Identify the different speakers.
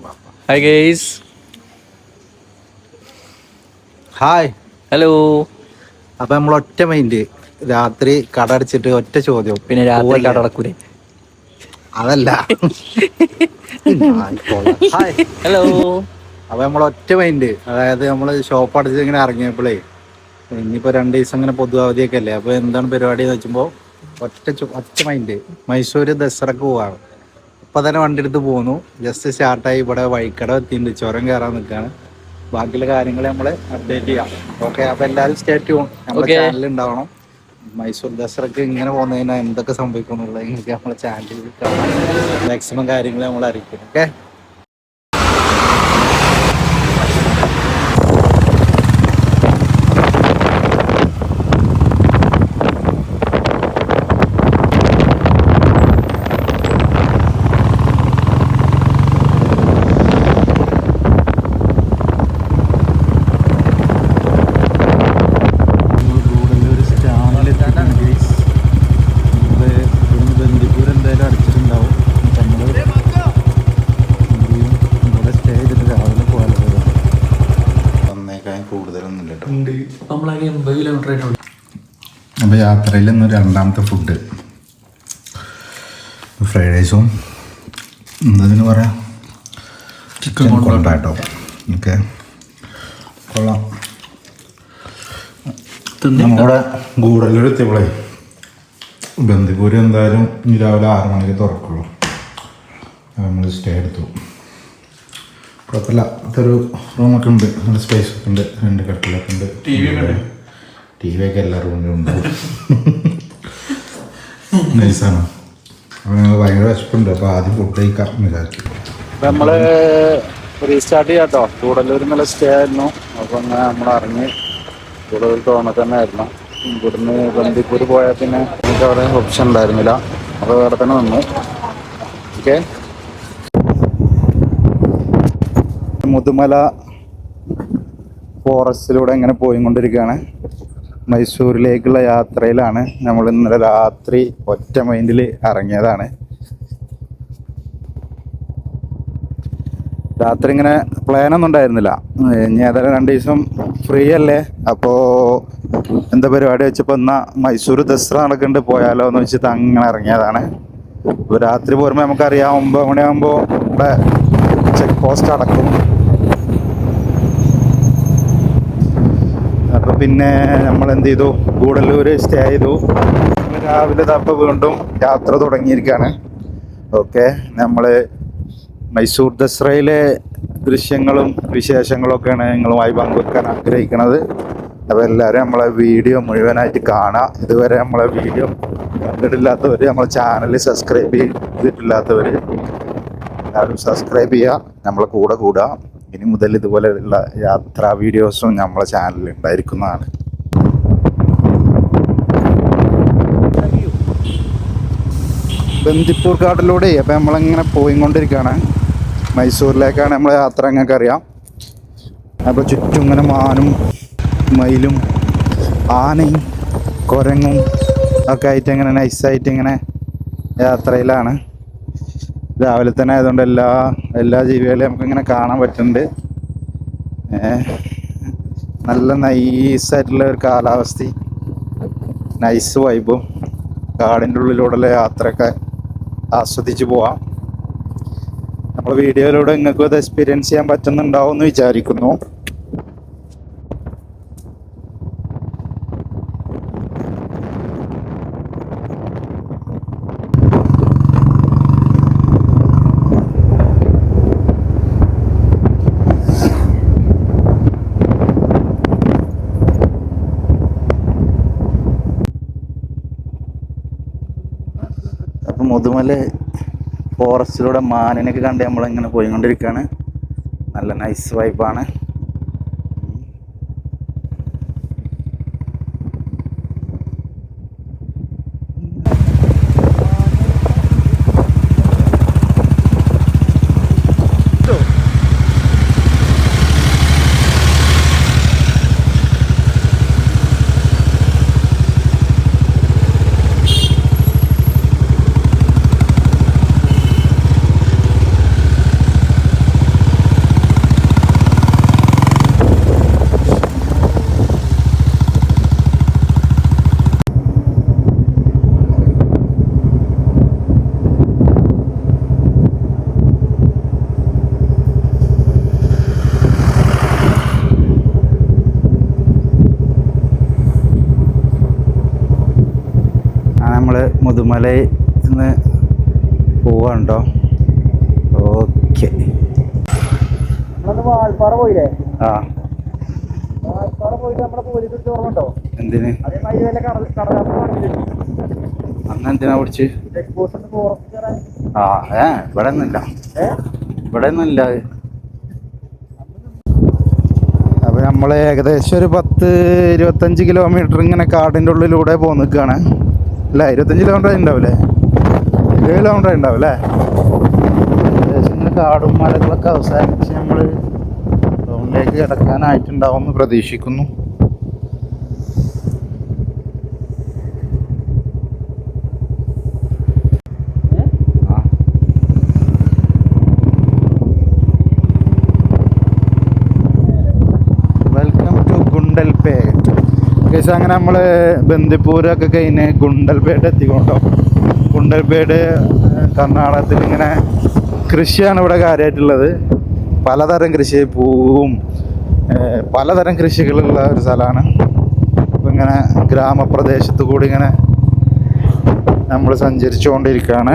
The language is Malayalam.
Speaker 1: ഹായ് ഗേസ്
Speaker 2: ഹായ്
Speaker 1: ഹലോ
Speaker 2: അപ്പൊ നമ്മൾ ഒറ്റ മൈൻഡ് രാത്രി കട അടച്ചിട്ട് ഒറ്റ ചോദ്യം.
Speaker 1: പിന്നെ രാത്രി
Speaker 2: കട
Speaker 1: കടടക്കൂലേ
Speaker 2: അതല്ല.
Speaker 1: ഹലോ
Speaker 2: അപ്പൊ നമ്മൾ ഒറ്റ മൈൻഡ് അതായത് നമ്മൾ ഷോപ്പ് അടിച്ച് ഇങ്ങനെ ഇറങ്ങിയപ്പോഴേ ഇനിയിപ്പോ രണ്ട് ദിവസം ഇങ്ങനെ പൊതു അവധിയൊക്കെ അല്ലേ? അപ്പൊ എന്താണ് പരിപാടി എന്ന് വെച്ചപ്പോ ഒറ്റ ഒറ്റ മൈൻഡ് മൈസൂര് ദസറക്ക് പോവാണ്. ഇപ്പൊ തന്നെ വണ്ടി എടുത്ത് പോന്നു ജസ്റ്റ് സ്റ്റാർട്ടായി ഇവിടെ വഴിക്കട എത്തിയിട്ടുണ്ട് ചുരം കയറാൻ നിൽക്കുകയാണ് ബാക്കിയുള്ള കാര്യങ്ങൾ നമ്മൾ അപ്ഡേറ്റ് ചെയ്യാം. ഓക്കെ അപ്പം എല്ലാവരും സ്റ്റേറ്റ് ട്യൂൺ നമ്മുടെ
Speaker 1: ചാനലിൽ
Speaker 2: ചാനൽ ഉണ്ടാവണം. മൈസൂർ ദസറക്ക് ഇങ്ങനെ പോകുന്നതിന് എന്തൊക്കെ സംഭവിക്കുന്നുള്ളത് നിങ്ങൾക്ക് നമ്മുടെ ചാനലിൽ കാണാം. മാക്സിമം കാര്യങ്ങൾ നമ്മൾ അറിയിക്കും. ഓക്കെ ഗൂഡല്ലൂർ സ്റ്റാൻഡിലെത്തിയിട്ടുണ്ട് guys. നമ്മൾ ഇവിടുന്ന് ബന്ദിപ്പൂർ എന്തായാലും അടിച്ചിട്ടുണ്ടാവും നമ്മൾ ഇവിടെ സ്റ്റേ ചെയ്തിട്ട് രാവിലെ പോകാനുള്ളത് ഒന്നേക്കാൾ
Speaker 1: നമ്മളാകെ എൺപത് കിലോമീറ്റർ
Speaker 2: അപ്പോൾ യാത്രയിൽ ഇന്ന് രണ്ടാമത്തെ ഫുഡ് ഫ്രൈഡ് റൈസും എന്തതിന് പറയാം ചിക്കൻ കൊണ്ടാട്ടോ. ഓക്കെ. കൊള്ളാം. നമ്മുടെ ഗൂഡല്ലൂർ എത്തിയപ്പോളേ ബന്ദിപ്പൂര് എന്തായാലും ഇനി രാവിലെ ആറ് മണിക്ക് തുറക്കുള്ളൂ. നമ്മൾ സ്റ്റേ എടുത്തു. കുഴപ്പമില്ല. അതൊരു റൂമൊക്കെ ഉണ്ട്. നല്ല സ്പേസ് ഒക്കെ ഉണ്ട്. രണ്ട് കട്ടിലൊക്കെ ഉണ്ട്. ടി വി ടി വി ഒക്കെ എല്ലാ റൂമിലും ഉണ്ട്. നൈസാണ് അപ്പോൾ ഞങ്ങൾ ഭയങ്കര വിശപ്പുണ്ട്. അപ്പോൾ ആദ്യം ഫുഡ് കഴിക്കാം വിചാരിച്ചു. നമ്മൾ റീസ്റ്റാർട്ട് ചെയ്യാട്ടോ. കേട്ടോ ചൂടല്ലൂർ നല്ല സ്റ്റേ ആയിരുന്നു. അപ്പോൾ അങ്ങനെ നമ്മൾ ഇറങ്ങി ചൂടല്ലൂർ തോന്നി തന്നെ ആയിരുന്നു. ഇവിടുന്ന് ബന്ദിപ്പൂർ പോയാൽ പിന്നെ നമുക്ക് അവിടെ ഓപ്ഷൻ ഉണ്ടായിരുന്നില്ല. അപ്പോൾ അവിടെ തന്നെ വന്നു ഓക്കെ മുതുമല ഫോറസ്റ്റിലൂടെ ഇങ്ങനെ പോയിക്കൊണ്ടിരിക്കുകയാണ്. മൈസൂരിലേക്കുള്ള യാത്രയിലാണ്. നമ്മൾ ഇന്നലെ രാത്രി ഒറ്റ മൈൻഡിൽ ഇറങ്ങിയതാണ്. രാത്രി ഇങ്ങനെ പ്ലാനൊന്നും ഉണ്ടായിരുന്നില്ല. ഇനി ഏതായാലും രണ്ട് ദിവസം ഫ്രീ അല്ലേ? അപ്പോൾ എന്താ പരിപാടി വെച്ചപ്പോൾ എന്നാൽ മൈസൂർ ദസറ നടക്കുന്നുണ്ട്. പോയാലോ എന്ന് വെച്ചിട്ട് അങ്ങനെ ഇറങ്ങിയതാണ്. അപ്പോൾ രാത്രി പോരുമ്പോൾ നമുക്കറിയാം ഒമ്പത് മണിയാകുമ്പോൾ ഇവിടെ ചെക്ക് പോസ്റ്റ് അടക്കും പിന്നെ നമ്മൾ എന്ത് ചെയ്തു ഗൂഡല്ലൂര് സ്റ്റേ ചെയ്തു. രാവിലെ തപ്പ വീണ്ടും യാത്ര തുടങ്ങിയിരിക്കുകയാണ് ഓക്കെ നമ്മൾ മൈസൂർ ദസറയിലെ ദൃശ്യങ്ങളും വിശേഷങ്ങളൊക്കെയാണ് നിങ്ങളുമായി പങ്കുവെക്കാൻ ആഗ്രഹിക്കുന്നത് അപ്പോൾ എല്ലാവരും നമ്മളെ വീഡിയോ മുഴുവനായിട്ട് കാണുക ഇതുവരെ നമ്മളെ വീഡിയോ കണ്ടിട്ടില്ലാത്തവർ നമ്മളെ ചാനൽ സബ്സ്ക്രൈബ് ചെയ്തിട്ടില്ലാത്തവർ എല്ലാവരും സബ്സ്ക്രൈബ് ചെയ്യുക നമ്മളെ കൂടെ കൂടുക ഇനി മുതൽ ഇതുപോലെയുള്ള യാത്രാ വീഡിയോസും നമ്മളെ ചാനലിൽ ഉണ്ടായിരിക്കുന്നതാണ്. ബന്ദിപ്പൂർ കാട്ടിലൂടെ അപ്പം നമ്മളിങ്ങനെ പോയിക്കൊണ്ടിരിക്കുകയാണ് മൈസൂരിലേക്കാണ് നമ്മളെ യാത്ര നിങ്ങൾക്ക് അറിയാം. അപ്പോൾ ചുറ്റും ഇങ്ങനെ മാനും മയിലും ആനയും കുരങ്ങും ഒക്കെ ആയിട്ട് ഇങ്ങനെ നൈസായിട്ട് ഇങ്ങനെ യാത്രയിലാണ്. രാവിലെ തന്നെ ആയതുകൊണ്ട് എല്ലാ എല്ലാ ജീവികളെയും നമുക്ക് ഇങ്ങനെ കാണാൻ പറ്റുന്നുണ്ട്. നല്ല നൈസായിട്ടുള്ള ഒരു കാലാവസ്ഥ. നൈസ് വൈബും കാടിന്റെ ഉള്ളിലൂടെയുള്ള യാത്രയൊക്കെ ആസ്വദിച്ച് പോവാം. നമ്മൾ വീഡിയോയിലൂടെ നിങ്ങൾക്കും അത് എക്സ്പീരിയൻസ് ചെയ്യാൻ പറ്റുന്നുണ്ടാവും എന്ന് വിചാരിക്കുന്നു. മുതുമല ഫോറസ്റ്റിലൂടെ മാനിനൊക്കെ കണ്ട് നമ്മളിങ്ങനെ പോയിക്കൊണ്ടിരിക്കുകയാണ് നല്ല നൈസ് വൈബാണ് മുതുമലയിൽ നിന്ന് പോവാണ്ടോ? ഓക്കെ. ആ. എന്തിന്? അന്ന് പിടിച്ച്? ആ ഏ ഇവിടെ ഒന്നുമില്ല ഇവിടെ ഒന്നുമില്ല അപ്പൊ നമ്മൾ ഏകദേശം ഒരു പത്ത് ഇരുപത്തഞ്ച് കിലോമീറ്റർ ഇങ്ങനെ കാടിന്റെ ഉള്ളിലൂടെ പോന്നു നിൽക്കുകയാണ് അല്ല? ഇരുപത്തഞ്ച് കിലോമീറ്റർ ഉണ്ടാവില്ലേ ഇരുപത് കിലോമീറ്റർ ഉണ്ടാവും അല്ലേ? കാടും മലകളൊക്കെ അവസാനിച്ച് നമ്മൾ ടൗണിലേക്ക് കിടക്കാനായിട്ടുണ്ടാവും എന്ന് പ്രതീക്ഷിക്കുന്നു. വെൽക്കം ടു ഗുണ്ടൽപേട്ട് കേസ് അങ്ങനെ നമ്മൾ ബന്ദിപ്പൂരൊക്കെ കഴിഞ്ഞ് ഗുണ്ടൽപേട്ട് എത്തിക്കൊണ്ടോ? ഗുണ്ടൽപേട് കർണാടകത്തിൽ ഇങ്ങനെ കൃഷിയാണ് ഇവിടെ കാര്യമായിട്ടുള്ളത് പലതരം കൃഷി പൂവും പലതരം കൃഷികളുള്ള ഒരു സ്ഥലമാണ്. അപ്പം ഇങ്ങനെ ഗ്രാമപ്രദേശത്ത് കൂടി ഇങ്ങനെ നമ്മൾ സഞ്ചരിച്ചുകൊണ്ടിരിക്കുകയാണ്